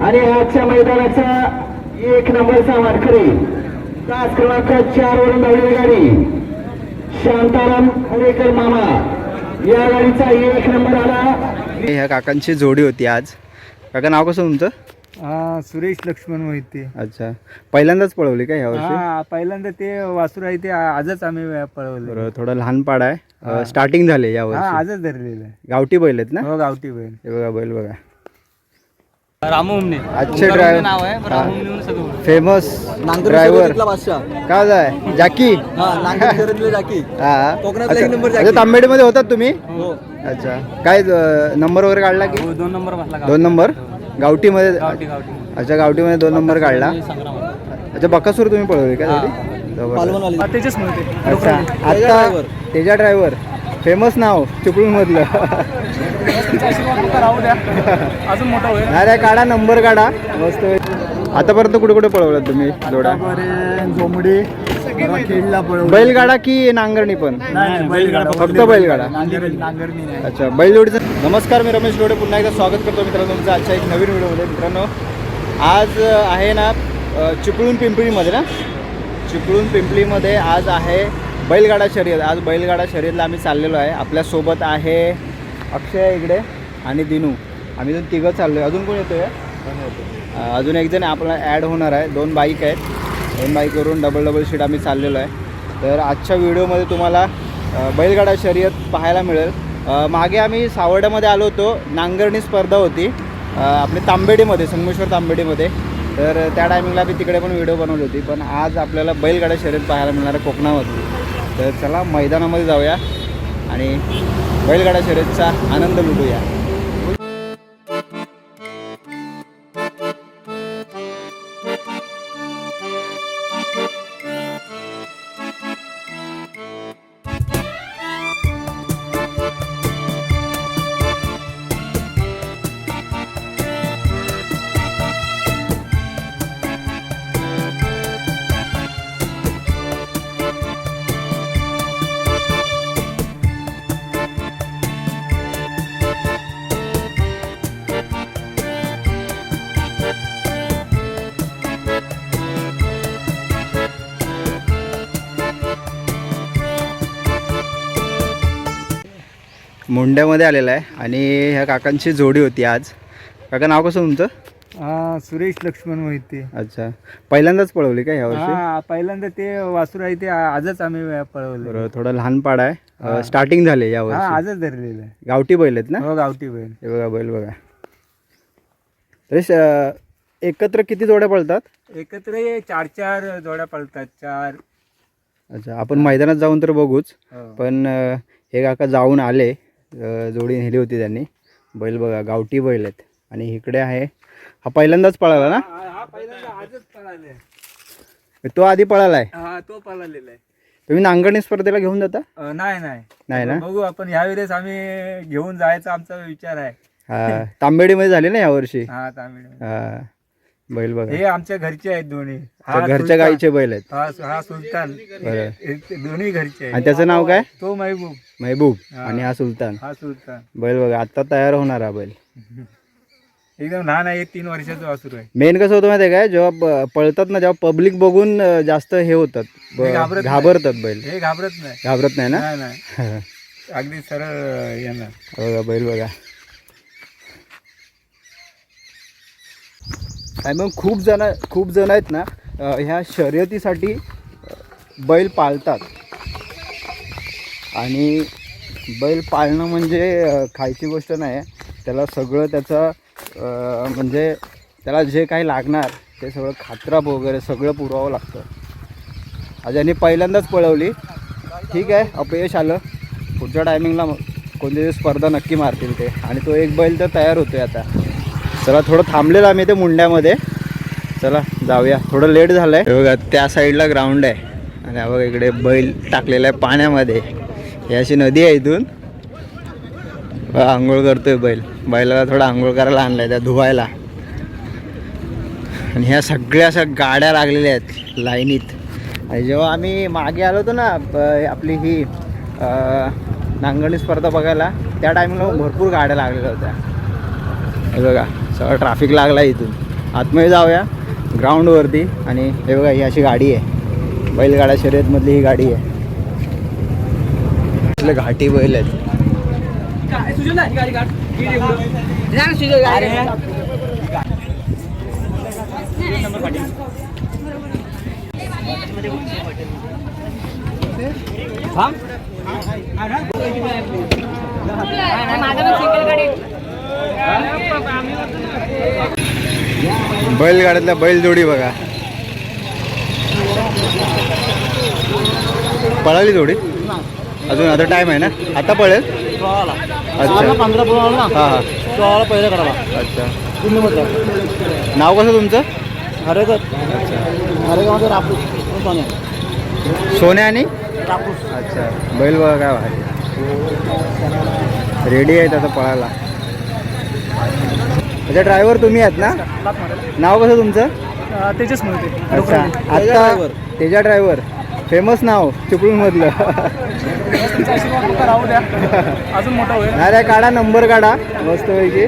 आणि आजच्या मैदानाचा एक नंबरचा वाटकरी. तास क्रमांक चार वरून धावलेली गाडी. शांताराम हरेकर मामा. या गाडीचा एक नंबर आला. ह्या काकांची जोडी होती आज. काका नाव कसं तुमचं? हा सुरेश लक्ष्मण मोहिते. अच्छा. पहिल्यांदाच पळवली का ह्या वर्षी? हा पहिल्यांदा ते वासुर आहे ते आजच आम्ही पळवले. बरं थोडं लहान पाड आहे. हा. स्टार्टिंग झाले या हा वर्षी. आजच धरलेलं आहे. गावठी बैल आहेत ना? हो गावठी बैल. हे बघा बैल बघा. रामू उमने आजचे ड्रायव्हर फेमस ड्रायव्हर काय जाय जाकी. हा कोकणातला एक number अच्छा तांबेडीमध्ये होतात तुम्ही? हो. अच्छा. काय नंबर वगैरे काढला की? दोन नंबर बसला दोन नंबर? गावठीमध्ये गावठी गावठी. अच्छा गावठीमध्ये दोन नंबर काढला अच्छा बकासूर तुम्ही पळवली का अच्छा आता तेजा ड्रायव्हर फेमस नाव चिपळूण मधलं अजून मोठा होईल. नाही, काढा नंबर काढा. मस्त आतापर्यंत कुठे कुठे पळवलं तुम्ही जोडा पळवलं. बैलगाडा की नांगरणी पण? बैलगाडा फक्त बैलगाडा. नांगरणी नाही. अच्छा बैलजोडीचं नमस्कार मी रमेश गोडे पुन्हा एकदा स्वागत करतो मित्रांनो तुमचं आजच्या एक नवीन व्हिडिओमध्ये. मित्रांनो आज आहे ना चिपळूण पिंपळीमध्ये ना? चिपळूण पिंपळीमध्ये आज आहे बैलगाडा शर्यत. आज बैलगाडा शर्यतला आम्ही चाललेलो आहे. आपल्यासोबत आहे अक्षय इकडे आणि दिनू. आम्ही दोन तिघं चाललो आहे अजून कोण येतो आहे अजून एक जण आपला ॲड होणार आहे. दोन बाईक आहेत. दोन बाईकवरून डबल डबल शीट आम्ही चाललेलो आहे. तर आजच्या व्हिडिओमध्ये तुम्हाला बैलगाडा शर्यत पाहायला मिळेल. मागे आम्ही सावर्ड्यामध्ये आलो होतो. नांगरणी स्पर्धा होती. आपली तांबेडीमध्ये संगमेश्वर तांबेडीमध्ये. तर त्या टायमिंगला मी तिकडे पण व्हिडिओ बनवली होती. पण आज आपल्याला बैलगाडा शर्यत पाहायला मिळणार आहे कोकणामधली तर चला मैदानामध्ये जाऊया आणि बैलगाडा शर्यतचा आनंद लुटूया. मुंड्यामध्ये आलेला आहे आणि ह्या काकांची जोडी होती आज. काका नाव कसं तुमचं? हा सुरेश लक्ष्मण मोहिते. अच्छा. पहिल्यांदाच पळवली का ह्या वर्षी? हा पहिल्यांदा ते वासुर आहे ते आजच आम्ही पळवले. बरं थोडं लहान पाड आहे. स्टार्टिंग झाले या हा वर्षी. आजच धरलेलं आहे. गावठी बैल आहेत ना? हो गावठी बैल. हे बघा बैल बघा. एकत्र किती जोड्या पळतात? एकत्र हे चार चार जोड्या पळतात चार. अच्छा आपण मैदानात जाऊन तर बघूच. हो. पण अं, हे काका जाऊन आले. जोडी नेली होती त्यांनी. बैल बघा गावठी बैल आहेत. आणि इकडे आहे हा पहिल्यांदाच पळाला ना? हा पहिल्यांदा आजच पळाले तो आधी पळाला आहे हा तो पळालेला आहे. तुम्ही नांगरणी स्पर्धेला घेऊन जाता? अं, नाही नाही. नाही ना? बघू आपण ह्या वेळेस आम्ही घेऊन जायचा आमचा विचार आहे. हा तांबेडीमध्ये झाली ना यावर्षी? हा तामिळ हा. बैल बघा. हे आमच्या घरचे आहेत दोन्ही. हा घरच्या सुलतान. गाईचे बैल आहेत. हा हा सुलतान. बरं. हे ते दोन्ही घरचे आणि आहेत त्याचं नाव काय? तो महबूब. महबूब हा. आणि हा सुलतान. हा सुलतान. बैल बघा आता तयार होणार हा बैल. एकदम लहान आहे तीन वर्षाचं वासरू आहे. मेन कसं होतं माहिती आहे काय जेव्हा ब- पळतात ना जेव्हा पब्लिक बघून अं, जास्त हे होतात. ब- हे घाबरत नाही. घाबरतात बैल. हे घाबरत नाही. घाबरत नाही ना? नाही नाही. अगदी सरळ येणार. बघा बैल बघा. आणि मग खूप जण खूप जण आहेत ना ह्या शर्यतीसाठी बैल पाळतात. आणि बैल पाळणं म्हणजे खायची गोष्ट नाही त्याला सगळं त्याचं म्हणजे त्याला जे काही लागणार ते सगळं खात्राप वगैरे सगळं पुरवावं लागतं. आज यांनी पहिल्यांदाच पळवली. ठीक आहे अपयश आलं. पुढच्या टायमिंगला कोणती स्पर्धा नक्की मारतील ते. आणि तो एक बैल तर तयार होतोय आता. चला थोडं थांबलेलं आम्ही ते मुंड्यामध्ये. चला जाऊया. थोडं लेट झालं आहे बघा त्या साईडला ग्राउंड आहे. आणि हा बघा इकडे बैल टाकलेला आहे पाण्यामध्ये. ही अशी नदी आहे इथून. आंघोळ करतोय बैल. बैलाला थोडं आंघोळ करायला आणलं आहे त्या धुवायला. आणि ह्या सगळ्या अशा गाड्या लागलेल्या आहेत लाईनीत. आणि जेव्हा आम्ही मागे आलो होतो ना आपली ही नांगणी नांगरणी स्पर्धा बघायला त्या टायमिंगला भरपूर गाड्या लागलेल्या होत्या. हे बघा. सगळं ट्रॅफिक लागला इथून. आतमध्ये जाऊया ग्राउंडवरती आणि हे बघा ही अशी गाडी आहे. बैलगाडा शर्यतमधली ही गाडी आहे. इथले घाटी बैल आहेत? बैलगाड्यातल्या बैलजोडी बघा. पळाली जोडी? अजून आता टाइम आहे ना? आता पळेल? अच्छा. पंधरा हां हां. अच्छा. तुम्ही नाव कसं तुमचं? हरेकर. हरेगावचा रापूस सोन्या? सोन्या आणि? रापूस अच्छा. बैल बघा काय रेडी आहेत आता पळायला. अच्छा ड्रायव्हर तुम्ही आहेत ना? नाव कसं तुमचं? तेजस म्हणते अच्छा आता तेजा ड्रायव्हर फेमस नाव चिपळूणमधलं. राहू द्या. अजून मोठा होईल. नाही, काढा नंबर काढा. मस्तपैकी.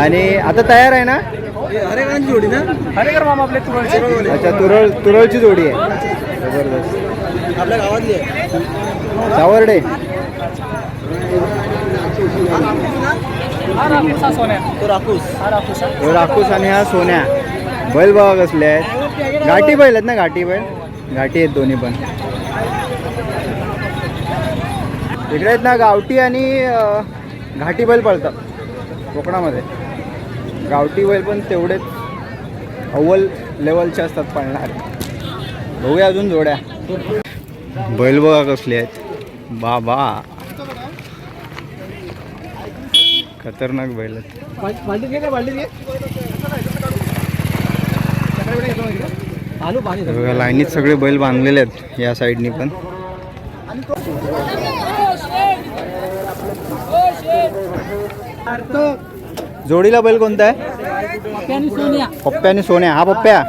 आणि आता तयार आहे ना? हरेगावची जोडी ना? अरे कर मामा आपले तुरळचे. अच्छा तुरळ तुरळची जोडी आहे. जबरदस्त. आपल्या गावातली आहे. सावर्डे. हा हा सोन्या. तो हा हा. ह्यो राखूस आणि हा सोन्या. बैल बघा कसले आहेत. घाटी बैल आहेत ना घाटी बैल? घाटी आहेत दोन्ही पण. इकडे आहेत ना गावठी आणि अं, घाटी बैल पळतात. कोकणामध्ये. गावठी बैल पण तेवढेच अव्वल लेवलचे असतात पळणार. बघूया अजून जोड्या. बैल बघा कसले आहेत. बाबा. खतरनाक बैल आहेत. लाईनीत सगळे बैल बांधलेले आहेत या साईडनी पण. जोडीला बैल कोणता आहे? पप्प्या आणि सोन्या. हा पप्प्या.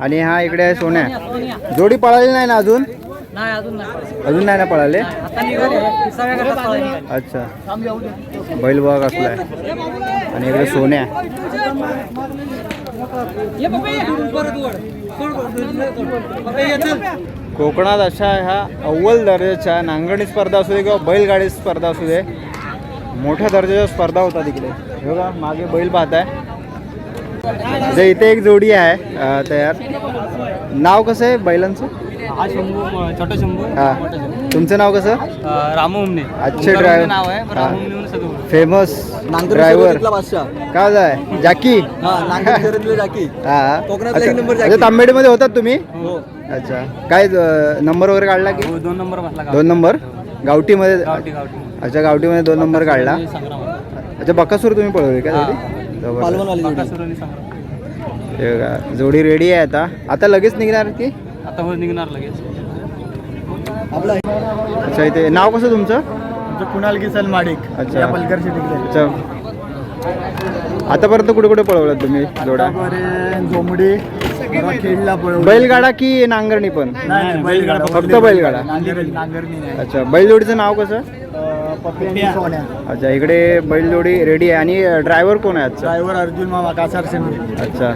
आणि हा इकडे आहे सोन्या. जोडी पळाली नाही ना अजून? नाही अजून नाही अजून नाही ना पळाले. अच्छा. बैल बघा कसला आहे? आणि इकडे सोन्या. कोकणात अशा ह्या अव्वल दर्जाच्या नांगरणी स्पर्धा असू दे किंवा बैलगाडी स्पर्धा असू दे मोठ्या दर्जाच्या स्पर्धा होतात इकडे. हे बघा मागे बैल पाहताय. जे इथे एक जोडी आहे तयार. नाव कसं आहे बैलांचं? हा शंभू छोटा शंभू. हा. तुमचं नाव कसं? अं, रामू उमने. अच्छे driver. नाव आहे पण. रामू उमने म्हणून सगळं फेमस ड्रायव्हर बादशाह. काय आहे जाकी. हा जाकी. हा. जाकी. तांबेडीमध्ये होतात तुम्ही? हो. अच्छा. काय नंबर वगैरे काढला की? हो, दोन नंबर बसला दोन नंबर? गावठीमध्ये? गावठी गावठी. अच्छा गावठीमध्ये दोन नंबर काढला. अच्छा बकासूर तुम्ही पळवली का जोडी? रेडी आहे आता. आता लगेच निघणार की? आता हो निघणार लगेच. आपला अच्छा इथे नाव कसं तुमचं? कुणाल किसन माडिक. अच्छा. या पलकर अच्छा आतापर्यंत कुठे कुठे पळवलं तुम्ही खेडला पळवली. बैलगाडा की नांगरणी पण? नाही बैलगाडा. फक्त बैलगाडा. नांगरणी नाही. अच्छा बैलजोडीचं नाव कसं? अच्छा इकडे बैलजोडी रेडी आहे. आणि ड्रायव्हर कोण आहे आजचा? ड्रायव्हर अर्जुन मामा कासार अच्छा.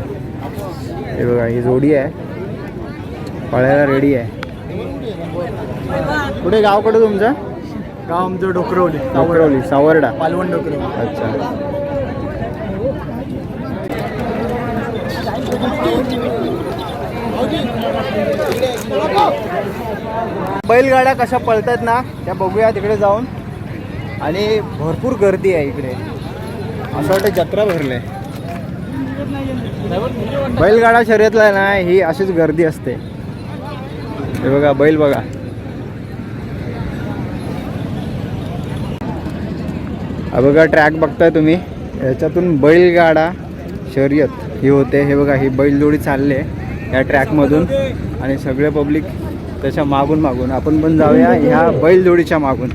हे बघा ही जोडी आहे. पळायला रेडी आहे. कुठे गाव कुठं तुमचं? गाव आमचं डोकरवली डोकरवली सावर्डा. पालवण डोकरवली. अच्छा. बैलगाड्या कशा पळतात ना त्या बघूया तिकडे जाऊन. आणि भरपूर गर्दी आहे इकडे. असं वाटतं जत्रा भरले. बैलगाडा शर्यतला ना ही अशीच गर्दी असते. हे बघा बैल बघा. हा बघा ट्रॅक बघताय तुम्ही. याच्यातून बैलगाडा शर्यत ही होते. हे बघा ही बैलजोडी चालले या ट्रॅकमधून आणि सगळे पब्लिक त्याच्या मागून मागून. आपण पण जाऊया ह्या बैलजोडीच्या मागून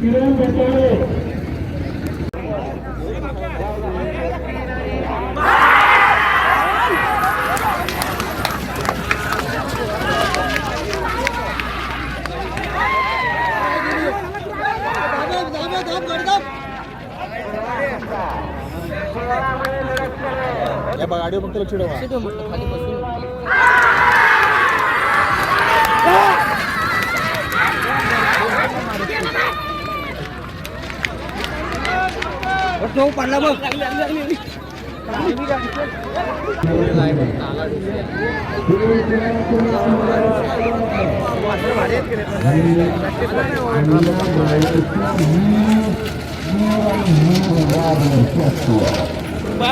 या बघा गाडीवर फक्त लक्ष ठेवा तो पडला बघ.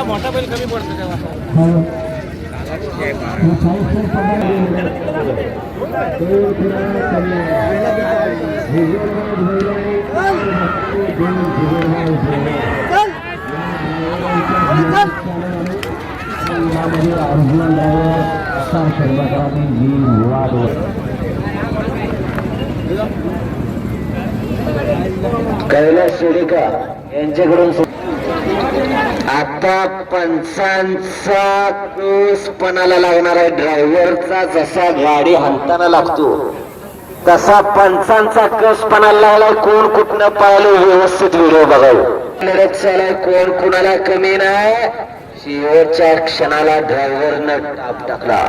मोठा बैल कमी पडतो तेव्हा. कैलास शेडेका यांच्याकडून आता पंचांचा कोस पणाला लागणार आहे. ड्रायव्हरचा जसा गाडी हलताना लागतो तसा पंचांचा कस पणाला लागलाय. कोण कुठनं पाहिलं व्यवस्थित व्हिडिओ बघावं लढत कोण कुणाला कमी नाही? शेवटच्या क्षणाला ड्रायव्हरनं टाप टाकला.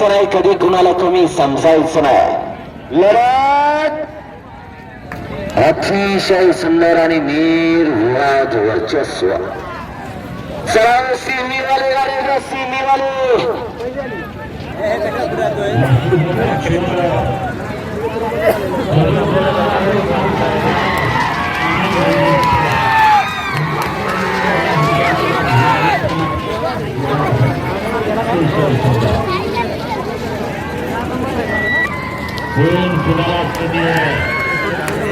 नाही कधी कुणाला कमी समजायचं नाही. लढा अतिशय सुंदर आणि वीर वाद वर्चस्व. चला सिमीवाले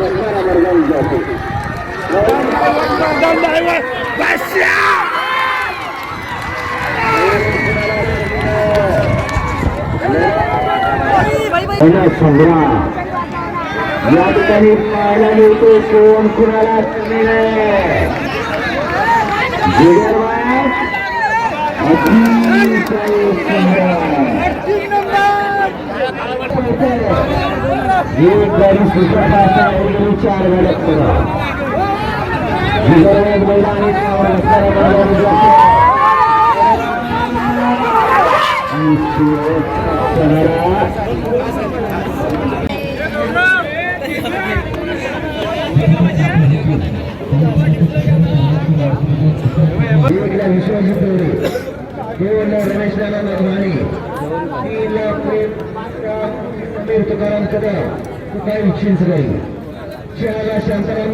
सिमीवाले या ठिकाणी पाहायला मिळतो कोण कुणाला नाही विदर्भात अतिशय सुंदर. एक गाडी सुपरफास्ट आहे आणि चार गाड्या पुढं. विदर्भात मैदानी नावावर असणाऱ्या मैदानी आणि शेवटचा किनारा एकला विश्वास ठेवले दोन रमेश नाना नरवाणी तीनला प्रेम समीर तुकाराम कदम तुकाराम चिंचगाई चारला शांताराम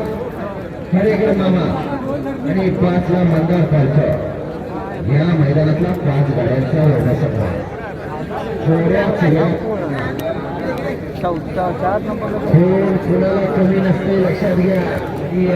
हरेकर मामा आणि पाचला मंदार पालकर या मैदानातला पाच गाड्यांचा वर्णसंघ थोड्या चिऱ्या कमी नसते लक्षात घ्या. की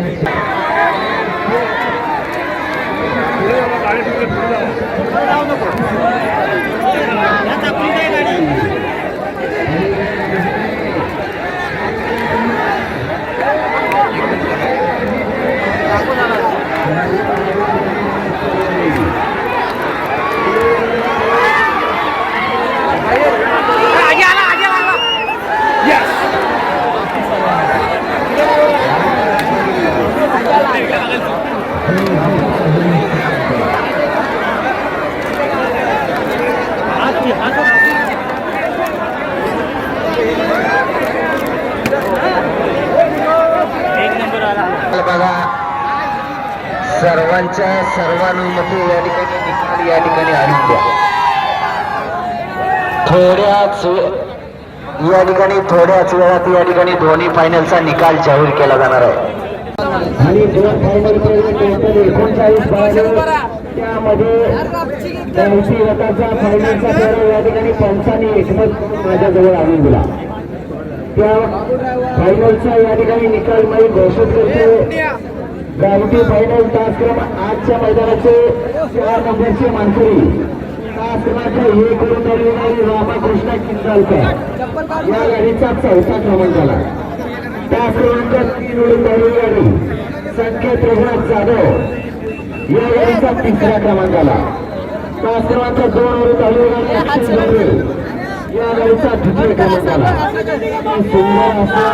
सर्वांच्या सर्वानुमते या ठिकाणी निकाल या ठिकाणी आणून द्या. थोड्याच या ठिकाणी थोड्याच वेळात या ठिकाणी दोन्ही फायनलचा निकाल जाहीर केला जाणार आहे. आणि दोन फायनल टोटल एकोणचाळीस त्यामध्ये ब्याऐंशी गटाचा फायनलचा फेरा या ठिकाणी पंचाने एकमत माझ्याजवळ आणून दिला. त्या फायनलचा या ठिकाणी निकाल मी घोषित करतो ग्रॅव्हिटी फायनल तास क्रमांक आजच्या मैदानाचे चार नंबरचे मानकरी तास क्रमांक हे करून गाडी रामाकृष्ण किंजालकर या गाडीचा चौथा क्रमांक आला तास क्रमांक तीन उडून धावलेली गाडी संकेत रघुनाथ जाधव या गाडीचा तिसरा क्रमांक आला तास क्रमांक दोन वरून धावलेली गाडी अक्षय गवळे या गाडीचा द्वितीय क्रमांक आला सुंदर असा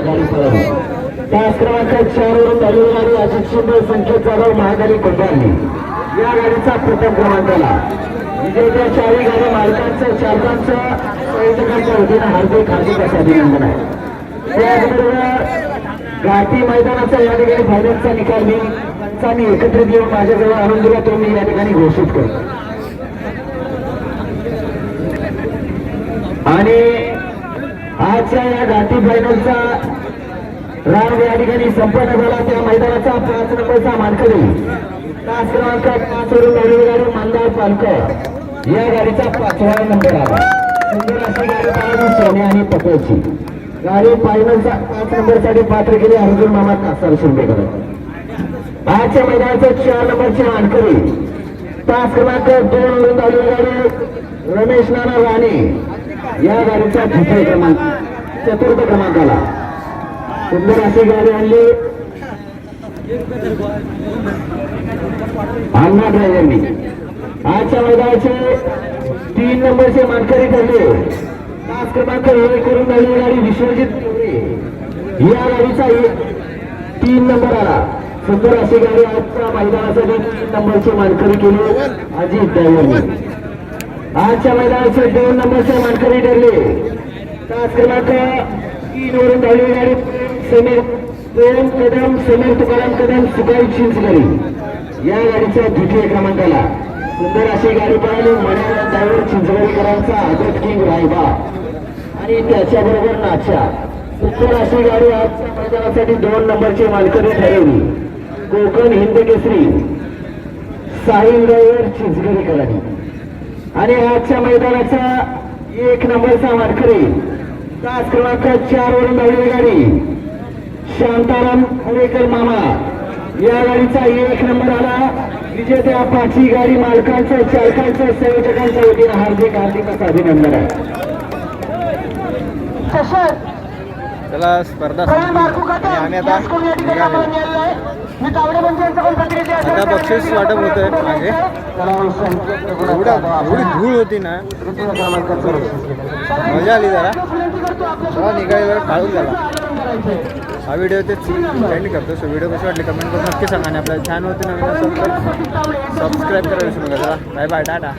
गाडी पळाली तास क्रमांक चार वरून धावलेली गाडी अजित शिंदे संकेत जाधव महागाडी कोंडारली या गाडीचा प्रथम क्रमांक आला. विजयच्या चारही गाडी मालकांचं चालकांचं संयोजकांच्या वतीनं हार्दिक हार्दिक असं अभिनंदन आहे. त्याचबरोबर घाटी मैदानाचा या ठिकाणी फायनलचा निकाल मी मी एकत्रित येऊन माझ्याजवळ आणून दिला तो मी या ठिकाणी घोषित करतो. आणि आजच्या या घाटी फायनलचा राऊंड या ठिकाणी संपन्न झाला त्या मैदानाचा पाच नंबरचा मानकरी. तास क्रमांक पाच वरून गाडी गाडी मानदार पालकर. या गाडीचा पाचवा नंबर आला. सुंदर अशी गाडी पाहिजे सोने आणि पकळची गाडी फायनलचा पाच नंबरसाठी पात्र केले अर्जुन मामा कासार शिंदेकर आजच्या मैदानाचे चार नंबरचे मानकरी. तास क्रमांक दोन वरून गाडी गाडी रमेश नाना राणे. या गाडीचा द्वितीय क्रमांक चतुर्थ क्रमांकाला. सुंदर अशी गाडी आणली. अण्णा ड्रायव्हरनी. आजच्या मैदानाचे तीन नंबरचे मानकरी ठरले. तास क्रमांक एक करून राहिली गाडी विश्वजित या गाडीचा एक तीन नंबर आला. सुंदर अशी गाडी आजच्या मैदानासाठी तीन नंबरचे मानकरी केले अजित ड्रायव्हरनी. आजच्या मैदानाचे दोन नंबरचे मानकरी ठरले. तास क्रमांक तीन वरून धावलेली गाडी समीर प्रेम कदम समीर तुकाराम कदम सुकाई चिंचगरी या गाडीचा द्वितीय क्रमांक आला सुंदर अशी गाडी पळाली मण्यानंद त्यावर चिंचगडीकरांचा आदत किंग रायबा आणि त्याच्याबरोबर नाचा. सुंदर अशी गाडी आजच्या मैदानासाठी दोन नंबरची मालकरी ठरवली. कोकण हिंद केसरी साहिल ड्रायव्हर चिंचगडीकरांनी आणि आजच्या मैदानाचा एक नंबरचा मानकरी तास क्रमांक चार वरून धावलेली गाडी. शांताराम हरेकर मामा. या गाडीचा एक नंबर आला. विजेत्या पाचही गाडी मालकांचं चालकांचं संयोजकांच्या वतीनं हार्दिक हार्दिक अभिनंदन आहे. त्याला स्पर्धा आम्ही आता निघालो. आता बक्षीस वाटप होत आहे. मागे एवढा एवढी धूळ होती ना. मजा आली जरा. निघाली जरा काढून झाला. हा व्हिडिओ ते सेंड करतो. सो व्हिडिओ कशी वाटली कमेंट करून नक्की सांगा आणि आपल्याला छान होते नवीन सबस्क्राईब सबस्क्राईब करायला विसरू नका. Bye bye tata.